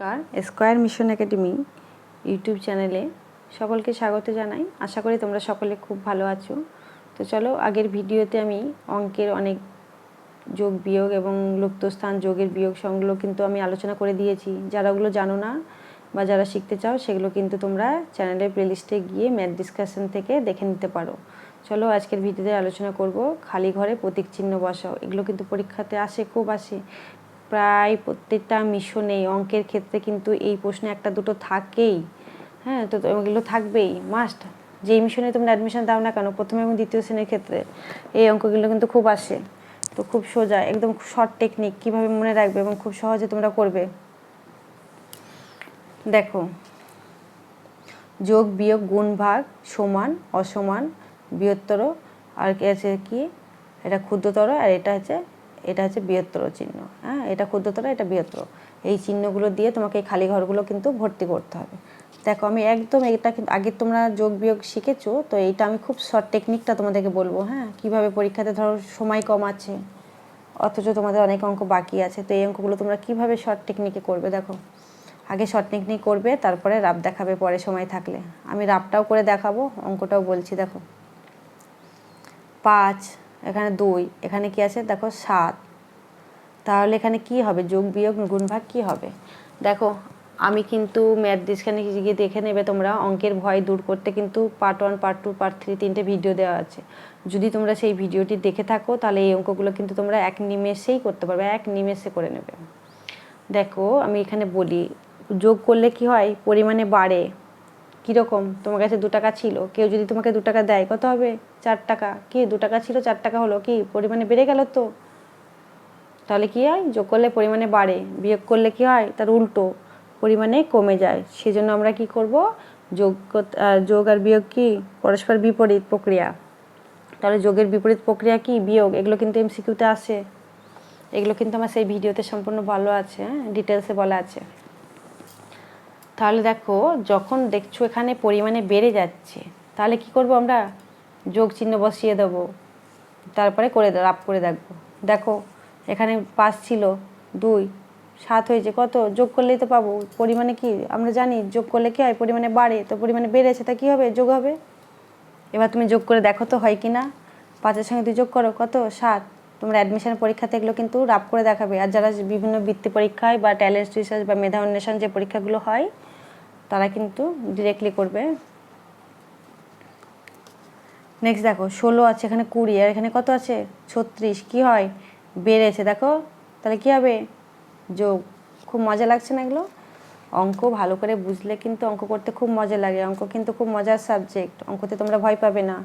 Car square mission academy YouTube চ্যানেলে সকলকে স্বাগত জানাই। আশা করি তোমরা সকলে খুব ভালো আছো। তো চলো, আগের ভিডিওতে আমি অঙ্কের অনেক যোগ বিয়োগ এবং লুপ্তস্থান যোগের বিয়োগ সংগুলো কিন্তু আমি আলোচনা করে দিয়েছি। যারা ওগুলো জানো না বা যারা শিখতে চাও, সেগুলো কিন্তু তোমরা চ্যানেলের প্লেলিস্টে গিয়ে ম্যাথ ডিসকাশন থেকে দেখে নিতে পারো। চলো, আজকের ভিডিওতে আলোচনা করব, খালি ঘরে প্রতীক চিহ্ন বসাও। এগুলো কিন্তু পরীক্ষাতে আসে, খুব আসে। প্রায় প্রত্যেকটা মিশনে অঙ্কের ক্ষেত্রে কিন্তু এই প্রশ্নে একটা দুটো থাকেই। হ্যাঁ তো এগুলো থাকবেই মাস্ট যেই মিশনে তোমরা অ্যাডমিশন দাও না কেন, প্রথম এবং দ্বিতীয় শ্রেণির ক্ষেত্রে এই অঙ্কগুলো কিন্তু খুব আসে। তো খুব সোজা, একদম শর্ট টেকনিক কীভাবে মনে রাখবে এবং খুব সহজে তোমরা করবে। দেখো, যোগ, বিয়োগ, গুণ, ভাগ, সমান, অসমান, বৃহত্তর, আর কি আছে কি? এটা ক্ষুদ্রতর আর এটা হচ্ছে এটা হচ্ছে বৃহত্তর চিহ্ন হ্যাঁ? এটা ক্ষুদ্রতর, এটা বৃহত্তর। এই চিহ্নগুলো দিয়ে তোমাকে এই খালি ঘরগুলো কিন্তু ভর্তি করতে হবে। দেখো, আমি একদম এটা কিন্তু, আগে তোমরা যোগ বিয়োগ শিখেছো, তো এইটা আমি খুব শর্ট টেকনিকটা তোমাদেরকে বলব হ্যাঁ? কীভাবে পরীক্ষাতে ধরো সময় কম আছে, অথচ তোমাদের অনেক অঙ্ক বাকি আছে, তো এই অঙ্কগুলো তোমরা কীভাবে শর্ট টেকনিকে করবে দেখো। আগে শর্ট টেকনিক করবে, তারপরে রাব দেখাবে পরে সময় থাকলে। আমি রাবটাও করে দেখাবো, অঙ্কটাও বলছি, দেখো। পাঁচ এখানে দুই, এখানে কি আছে? দেখো সাত। তাহলে এখানে কি হবে? যোগ, বিয়োগ গুণ ভাগ কি হবে? দেখো, আমি কিন্তু ম্যাথ ডিসখানে গিয়ে দেখে নেবে তোমরা। অঙ্কের ভয় দূর করতে কিন্তু part one part two part three তিনটে ভিডিও দেওয়া আছে। যদি তোমরা সেই ভিডিওটি দেখে থাকো, তাহলে এই অঙ্কগুলো কিন্তু তোমরা এক নিমেষেই করতে পারবে, এক নিমেষে করে নেবে। দেখো, আমি এখানে বলি, যোগ করলে কি হয়? পরিমাণে বাড়ে। কীরকম? তোমার কাছে দু টাকা ছিল। কেউ যদি তোমাকে দু টাকা দেয়, কত হবে? চার টাকা। কি, দু টাকা ছিল, চার টাকা হলো কি? পরিমাণে বেড়ে গেল তো? তাহলে কী হয়? যোগ করলে পরিমাণে বাড়ে। বিয়োগ করলে কি হয়? তার উল্টো পরিমাণে কমে যায়। সেজন্য আমরা কি করব? যোগ যোগ আর বিয়োগ কি? পরস্পর বিপরীত প্রক্রিয়া। তাহলে যোগের বিপরীত প্রক্রিয়া কি? বিয়োগ। এগুলো কিন্তু এমসিকিউতে আসে। এগুলো কিন্তু আমার সেই ভিডিওতে সম্পূর্ণ ভালো আছে হ্যাঁ? ডিটেলসে বলা আছে। তাহলে দেখো, যখন দেখছ এখানে পরিমাণে বেড়ে যাচ্ছে, তাহলে কি করব আমরা? যোগ চিহ্ন বসিয়ে দেবো, তারপরে করে রাপ করে দেখব। দেখো, এখানে পাঁচ ছিল, দুই, সাত হয়েছে, কত? যোগ করলেই তো পাবো। পরিমাণে কি? আমরা জানি, যোগ করলে কী হয়? পরিমাণে বাড়ে, তো পরিমাণে বেড়েছে, তা কী হবে? যোগ হবে। এবার তুমি যোগ করে দেখো তো হয় কি না? পাঁচের সঙ্গে দুই যোগ করো, কত? সাত। তোমরা অ্যাডমিশনের পরীক্ষা এগুলো কিন্তু রাপ করে দেখাবে। আর যারা বিভিন্ন বৃত্তি পরীক্ষায় বা ট্যালেন্ট রিসার্চ বা মেধা অন্বেষণ যে পরীক্ষাগুলো হয় তারা কিন্তু ডিরেক্টলি করবে। নেক্সট দেখো, ষোলো আছে, এখানে কুড়ি, আর এখানে কত আছে? ছত্রিশ, কি হয়? বেড়েছে, দেখো। তাহলে কি হবে? যোগ। খুব মজা লাগছে না এগুলো? অঙ্ক ভালো করে বুঝলে কিন্তু অঙ্ক করতে খুব মজা লাগে। অঙ্ক কিন্তু খুব মজার সাবজেক্ট অঙ্কতে তোমরা ভয় পাবে না।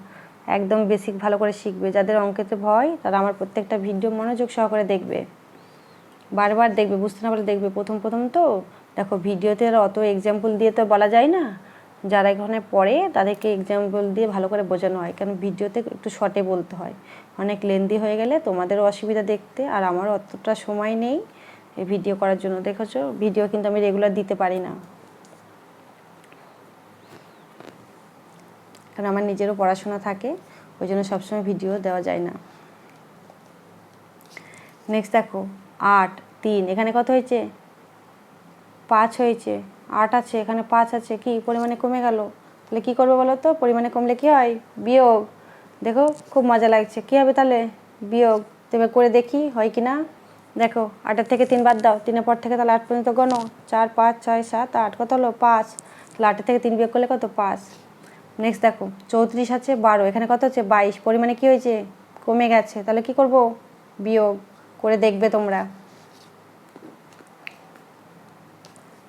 একদম বেসিক ভালো করে শিখবে। যাদের অঙ্কেতে ভয়, তারা আমার প্রত্যেকটা ভিডিও মনোযোগ সহকারে দেখবে। বারবার দেখবে, বুঝতে না পারলে দেখবে। প্রথম প্রথম তো দেখো ভিডিওতে অত এক্সাম্পল দিয়ে তো বলা যায় না। যারা এখানে পড়ে তাদেরকে এক্সাম্পল দিয়ে ভালো করে বোঝানো হয়। কারণ ভিডিওতে একটু শর্টে বলতে হয়। অনেক লেন্দি হয়ে গেলে তোমাদেরও অসুবিধা দেখতে আর আমার অতটা সময় নেই এই ভিডিও করার জন্য। দেখেছ? ভিডিও কিন্তু আমি রেগুলার দিতে পারি না। কারণ আমার নিজেরও পড়াশোনা থাকে, ওই জন্য সবসময় ভিডিও দেওয়া যায় না। নেক্সট দেখো, আট, তিন, এখানে কত হয়েছে? পাঁচ হয়েছে, আট আছে, এখানে পাঁচ আছে, কি পরিমাণে কমে গেল? তাহলে কী করব বলো তো? পরিমাণে কমলে কি হয়? বিয়োগ। দেখো, খুব মজা লাগছে। কী হবে তাহলে? বিয়োগ। তবে করে দেখি, হয় কি না? দেখো, আটের থেকে তিন বাদ দাও। তিনের পর থেকে তাহলে আট পর্যন্ত গণো। চার, পাঁচ, ছয়, সাত, আট, কত হলো? পাঁচ। তাহলে আটের থেকে তিন বিয়োগ করলে কত? পাঁচ। নেক্সট দেখো, চৌত্রিশ আছে, বারো। এখানে কত হচ্ছে? বাইশ। পরিমাণে কী হয়েছে? কমে গেছে। তাহলে কি করব? বিয়োগ। করে দেখবে তোমরা।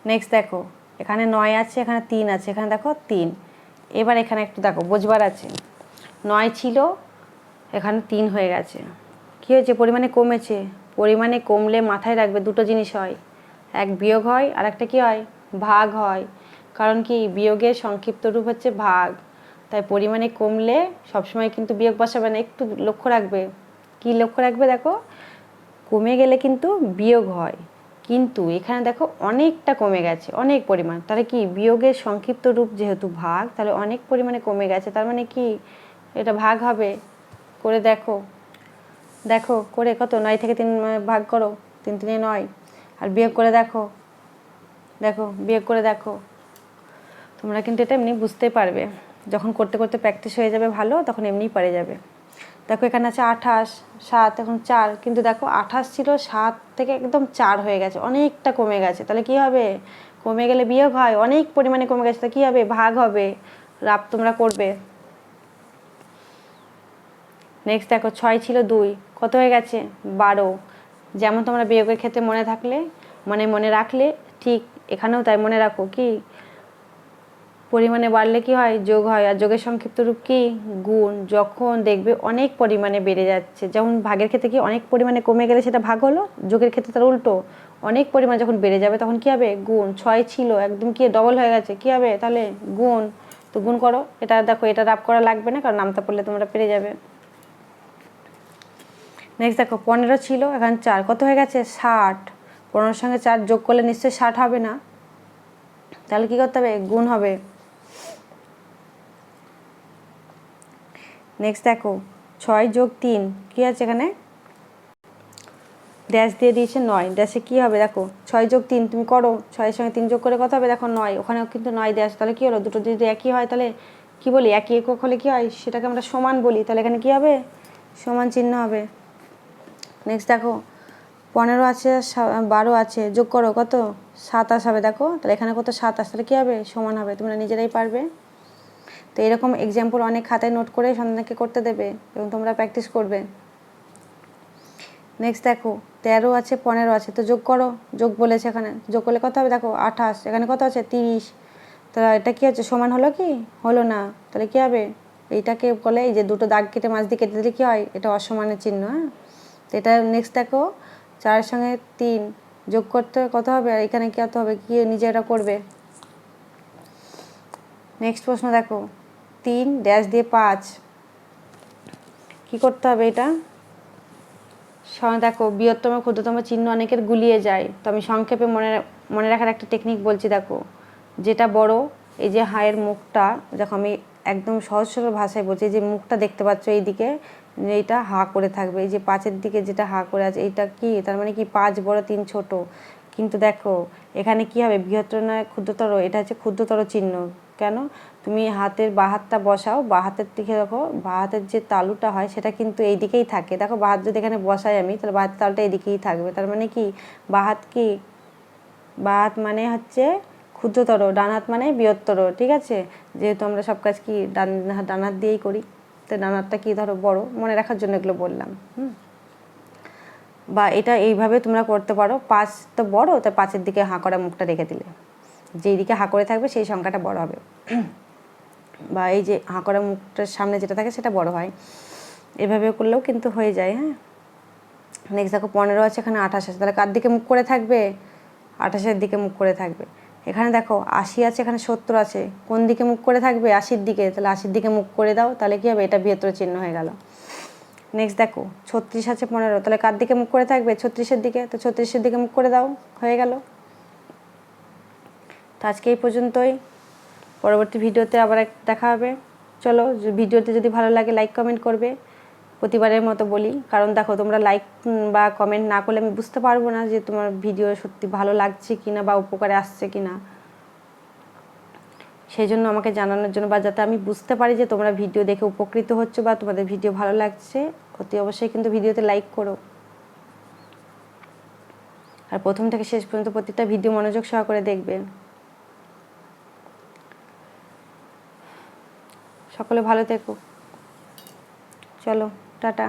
নেক্সট দেখো, এখানে নয় আছে, এখানে তিন আছে, এখানে দেখো তিন। এবার এখানে একটু দেখো, বোঝবার আছে। নয় ছিল, এখানে তিন হয়ে গেছে। কী হয়েছে? পরিমাণে কমেছে। পরিমাণে কমলে মাথায় রাখবে দুটো জিনিস হয়। এক বিয়োগ হয়, আর একটা কী হয়? ভাগ হয়। কারণ কি? বিয়োগের সংক্ষিপ্ত রূপ হচ্ছে ভাগ। তাই পরিমাণে কমলে সবসময় কিন্তু বিয়োগ বসাবে না। একটু লক্ষ্য রাখবে। কি লক্ষ্য রাখবে দেখো? কমে গেলে কিন্তু বিয়োগ হয়। কিন্তু এখানে দেখো অনেকটা কমে গেছে, অনেক পরিমাণ। তাহলে কি বিয়োগের সংক্ষিপ্ত রূপ যেহেতু ভাগ, তাহলে অনেক পরিমাণে কমে গেছে, তার মানে কি এটা ভাগ হবে? করে দেখো দেখো, করে কত? নয় থেকে তিন ভাগ করো, তিন তিনে নয়। আর বিয়োগ করে দেখো দেখো, বিয়োগ করে দেখো। তোমরা কিন্তু এটা এমনি বুঝতে পারবে। যখন করতে করতে প্র্যাকটিস হয়ে যাবে ভালো, তখন এমনিই পারে যাবে। দেখো এখানে আছে আঠাশ, সাত, এখন চার, কিন্তু দেখো আঠাশ ছিল সাত থেকে একদম চার হয়ে গেছে, অনেকটা কমে গেছে। তাহলে কি হবে? কমে গেলে বিয়োগ হয়, অনেক পরিমাণে কমে গেছে তাহলে কী হবে? ভাগ হবে রাপ তোমরা করবে। নেক্সট দেখো ছয় ছিল দুই, কত হয়ে গেছে? বারো। যেমন তোমরা বিয়োগের ক্ষেত্রে মনে থাকলে মানে মনে রাখলে, ঠিক এখানেও তাই মনে রাখো, কি? পরিমাণে বাড়লে কি হয়? যোগ হয়। আর যোগের সংক্ষিপ্ত রূপ কি? গুণ। যখন দেখবে অনেক পরিমাণে বেড়ে যাচ্ছে। যেমন ভাগের ক্ষেত্রে কি অনেক পরিমাণে কমে গেলে সেটা ভাগ হলো? যোগের ক্ষেত্রে তার উল্টো। অনেক পরিমাণ যখন বেড়ে যাবে তখন কি হবে? গুণ। ছয় ছিল, একদম কি ডবল হয়ে গেছে? কি হবে? তাহলে গুণ। তো গুণ করো। এটা দেখো, এটা রাপ করা লাগবে না, কারণ নামতা পড়লে তোমরা পেরে যাবে। নেক্সট দেখো, পনেরো ছিল, এখন চার। কত হয়ে গেছে? ষাট। পনেরোর সঙ্গে চার যোগ করলে নিশ্চয়ই ষাট হবে না। তাহলে কী করতে হবে? গুণ হবে। নেক্সট দেখো, ছয় যোগ তিন, কী আছে এখানে? ড্যাশ দিয়ে দিয়েছে নয়। ড্যাশে কী হবে? দেখো, ছয় যোগ তিন তুমি করো, ছয়ের সঙ্গে তিন যোগ করে কত হবে, দেখো নয়। ওখানেও কিন্তু নয় ড্যাশ তাহলে কী হলো? দুটো যদি একই হয়, তাহলে কী বলি? একই একক হলে কী হয়? সেটাকে আমরা সমান বলি। তাহলে এখানে কী হবে? সমান চিহ্ন হবে। নেক্সট দেখো, পনেরো আছে বারো আছে, যোগ করো কত? সাতাশ হবে, দেখো। তাহলে এখানে কত? সাতাশ, তাহলে কী হবে? সমান হবে, তোমরা নিজেরাই পারবে। তো এরকম এক্সাম্পল অনেক খাতায় নোট করে সন্তানকে করতে দেবে এবং তোমরা প্র্যাকটিস করবে। নেক্সট দেখো, তেরো আছে, পনেরো আছে, তো যোগ করো, যোগ বলেছে এখানে। যোগ করলে কত হবে? দেখো, আঠাশ, এখানে কত আছে? তিরিশ। তাহলে এটা কী হচ্ছে? সমান হলো কি? হলো না। তাহলে কী হবে? এইটাকে বলে এই যে দুটো দাগ কেটে মাছ দিয়ে কেটে দিলে কী হয়? এটা অসমানের চিহ্ন হ্যাঁ? তো এটা নেক্সট দেখো, চারের সঙ্গে তিন, যোগ করতে কত হবে? আর এখানে কি হবে? কী নিজে এটা করবে? নেক্সট প্রশ্ন দেখো তিন ড্যাশ দিয়ে পাঁচ। কি করতে হবে এটা? দেখো, বৃহত্তম, ক্ষুদ্রতম চিহ্ন অনেকের গুলিয়ে যায়। তো আমি সংক্ষেপে মনে মনে রাখার একটা টেকনিক বলছি, দেখো। যেটা বড়, এই যে হায়ের মুখটা, দেখো, আমি একদম সহজ সরল ভাষায় বলছি যে মুখটা দেখতে পাচ্ছ এইদিকে, এইটা হা করে থাকবে। এই যে পাঁচের দিকে যেটা হা করে আছে, এইটা কি? তার মানে কি পাঁচ বড়, তিন ছোট? কিন্তু দেখো, এখানে কি হবে? বৃহত্তর নয়, ক্ষুদ্রতর, এটা হচ্ছে ক্ষুদ্রতর চিহ্ন। কেন? তুমি হাতের বা হাতটা বসাও বা হাতের দিকে দেখো বা হাতের যে তালুটা হয় সেটা কিন্তু এই দিকেই থাকে। দেখো বা হাত যদি এখানে বসাই আমি, তাহলে বা হাতের তালুটা এদিকেই থাকবে। তার মানে কি? বা হাত কি? বা হাত মানে হচ্ছে ক্ষুদ্রতর, ডান হাত মানে বৃহত্তর, ঠিক আছে? যেহেতু আমরা সব কাজ কি ডান ডান হাত দিয়েই করি তো ডান হাতটা কি ধরো বড়? মনে রাখার জন্য এগুলো বললাম, হুম? বা এটা এইভাবে তোমরা করতে পারো পাঁচ তো বড়, তাই পাঁচের দিকে হাঁ করা মুখটা রেখে দিলে। যেই দিকে হাঁ করে থাকবে সেই সংখ্যাটা বড় হবে। বা এই যে হাঁ করা মুখটার সামনে যেটা থাকে সেটা বড় হয়। এভাবে করলেও কিন্তু হয়ে যায় হ্যাঁ? নেক্সট দেখো, পনেরো আছে এখানে, আঠাশ আছে। তাহলে কার দিকে মুখ করে থাকবে? আঠাশের দিকে মুখ করে থাকবে। এখানে দেখো, আশি আছে, এখানে সত্তর আছে। কোন দিকে মুখ করে থাকবে? আশির দিকে। তাহলে আশির দিকে মুখ করে দাও, তাহলে কী হবে? এটা বৃহত্তর চিহ্ন হয়ে গেল। নেক্সট দেখো, ছত্রিশ আছে, পনেরো। তাহলে কার দিকে মুখ করে থাকবে? ছত্রিশের দিকে। তো ছত্রিশের দিকে মুখ করে দাও, হয়ে গেল। তো আজকে এই পর্যন্তই। পরবর্তী ভিডিওতে আবার এক- দেখা হবে। চলো ভিডিওতে যদি ভালো লাগে লাইক কমেন্ট করবে। প্রতিবারের মতো বলি। কারণ দেখো, তোমরা লাইক বা কমেন্ট না করলে আমি বুঝতে পারব না যে তোমার ভিডিও সত্যি ভালো লাগছে কি না বা উপকারে আসছে কি না সেই জন্য আমাকে জানানোর জন্য বা যাতে আমি বুঝতে পারি যে তোমরা ভিডিও দেখে উপকৃত হচ্ছ বা তোমাদের ভিডিও ভালো লাগছে, অতি অবশ্যই কিন্তু ভিডিওতে লাইক করো। আর প্রথম থেকে শেষ পর্যন্ত প্রত্যেকটা ভিডিও মনোযোগ সহকারে দেখবে। সকলে ভালো থেকো। চলো টাটা।